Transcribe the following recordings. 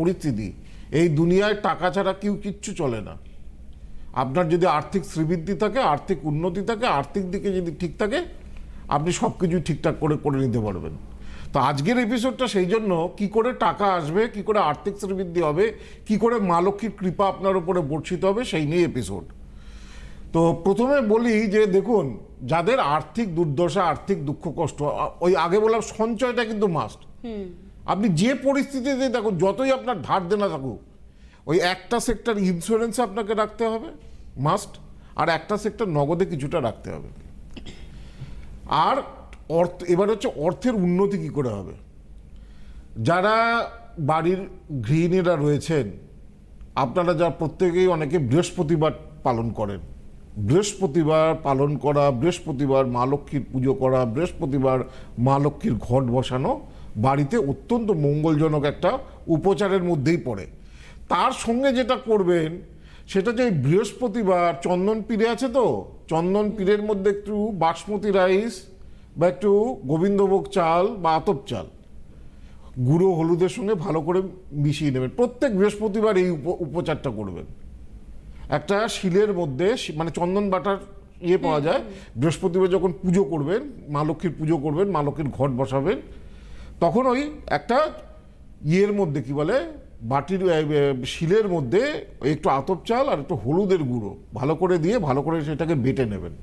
পরিস্থিতি এই দুনিয়ায় টাকা ছাড়া কেউ কিচ্ছু চলে না। আপনার যদি আর্থিক শ্রীবৃদ্ধি থাকে, আর্থিক উন্নতি থাকে, আর্থিক দিকে যদি ঠিক থাকে, আপনি সব কিছুই ঠিকঠাক করে করে নিতে পারবেন। তো আজকের এপিসোডটা সেই জন্য, কি করে টাকা আসবে, কি করে আর্থিক শ্রীবৃদ্ধি হবে, কি করে মা লক্ষ্মীর কৃপা আপনার উপরে বর্ষিত হবে, সেই নিয়ে এপিসোড তো প্রথমে বলি যে, দেখুন, যাদের আর্থিক দুর্দশা, আর্থিক দুঃখ কষ্ট ওই আগে বললাম সঞ্চয়টা কিন্তু মাস্ট আপনি যে পরিস্থিতিতে দেখুন যতই আপনার ধার দেনা থাকুক, ওই একটা সেক্টর ইন্স্যুরেন্স আপনাকে রাখতে হবে মাস্ট আর একটা সেক্টর নগদে কিছুটা রাখতে হবে। আর অর্থ, এবার হচ্ছে অর্থের উন্নতি কি করে হবে? যারা বাড়ির গৃহিণীরা রয়েছেন, আপনারা যা প্রত্যেকেই অনেকে বৃহস্পতিবার পালন করেন। বৃহস্পতিবার পালন করা, বৃহস্পতিবার মা লক্ষ্মীর পুজো করা, বৃহস্পতিবার মা লক্ষ্মীর ঘট বসানো বাড়িতে অত্যন্ত মঙ্গলজনক একটা উপচারের মধ্যেই পড়ে। তার সঙ্গে যেটা করবেন সেটা যে বৃহস্পতিবার চন্দন পীরে আছে তো? চন্দন পীরের মধ্যে একটু বাসমতি রাইস বা একটু গোবিন্দভোগ চাল বা আতপ চাল। গুঁড়ো হলুদের সঙ্গে ভালো করে মিশিয়ে নেবেন। প্রত্যেক বৃহস্পতিবার এই উপ- উপচারটা করবেন। একটা শিলের মধ্যে মানে চন্দন বাটার ইয়ে পাওয়া যায়। বৃহস্পতিবার যখন পুজো করবেন মা লক্ষ্মীর পুজো করবেন মা লক্ষ্মীর ঘট বসাবেন তখন ওই একটা ইয়ের মধ্যে, কি বলে, বাটির শিলের মধ্যে একটু আতপ চাল আর একটু হলুদের গুঁড়ো, ভালো করে দিয়ে, ভালো করে সেটাকে বেটে নেবেন।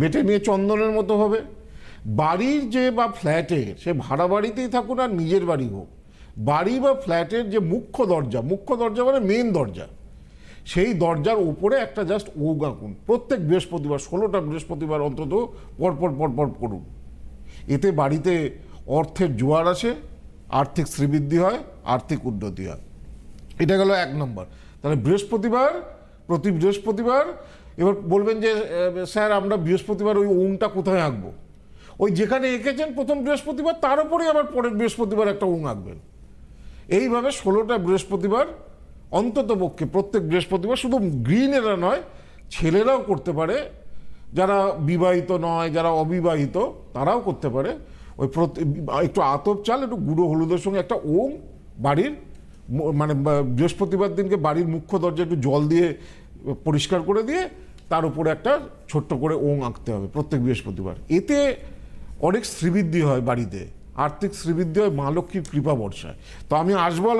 বেটে নিয়ে চন্দনের মতো হবে। বাড়ির যে বা ফ্ল্যাটে, সে ভাড়া বাড়িতেই থাকুন আর নিজের বাড়ি হোক, বাড়ি বা ফ্ল্যাটের যে মুখ্য দরজা মুখ্য দরজা মানে মেন দরজা, সেই দরজার উপরে একটা জাস্ট ওক আঁকুন প্রত্যেক বৃহস্পতিবার, ষোলোটা বৃহস্পতিবার অন্তত পরপর পরপর করুন। এতে বাড়িতে অর্থের জোয়ার আসে, আর্থিক শ্রীবৃদ্ধি হয়, আর্থিক উন্নতি হয়। এটা গেল এক নম্বর। তাহলে বৃহস্পতিবার, প্রতি বৃহস্পতিবার, এবার বলবেন যে স্যার, আমরা বৃহস্পতিবার ওই ওংটা কোথায় আঁকবো? ওই যেখানে এঁকেছেন প্রথম বৃহস্পতিবার, তার উপরেই আবার পরের বৃহস্পতিবার একটা ওং আঁকবেন। এইভাবে ষোলোটা বৃহস্পতিবার অন্তত পক্ষে প্রত্যেক বৃহস্পতিবার শুধু গ্রিনেরা নয়, ছেলেরাও করতে পারে। যারা বিবাহিত নয়, যারা অবিবাহিত, তারাও করতে পারে। ওই একটু আতপ চাল, একটু গুঁড়ো হলুদের সঙ্গে একটা ওম বাড়ির মানে বৃহস্পতিবার দিনকে বাড়ির মুখ্য দরজা একটু জল দিয়ে পরিষ্কার করে দিয়ে তার উপরে একটা ছোট্ট করে ওং আঁকতে হবে প্রত্যেক বৃহস্পতিবার। এতে অনেক শ্রীবৃদ্ধি হয় বাড়িতে, আর্থিক শ্রীবৃদ্ধি হয়, মা লক্ষ্মীর কৃপা বর্ষায়। তো আমি আসব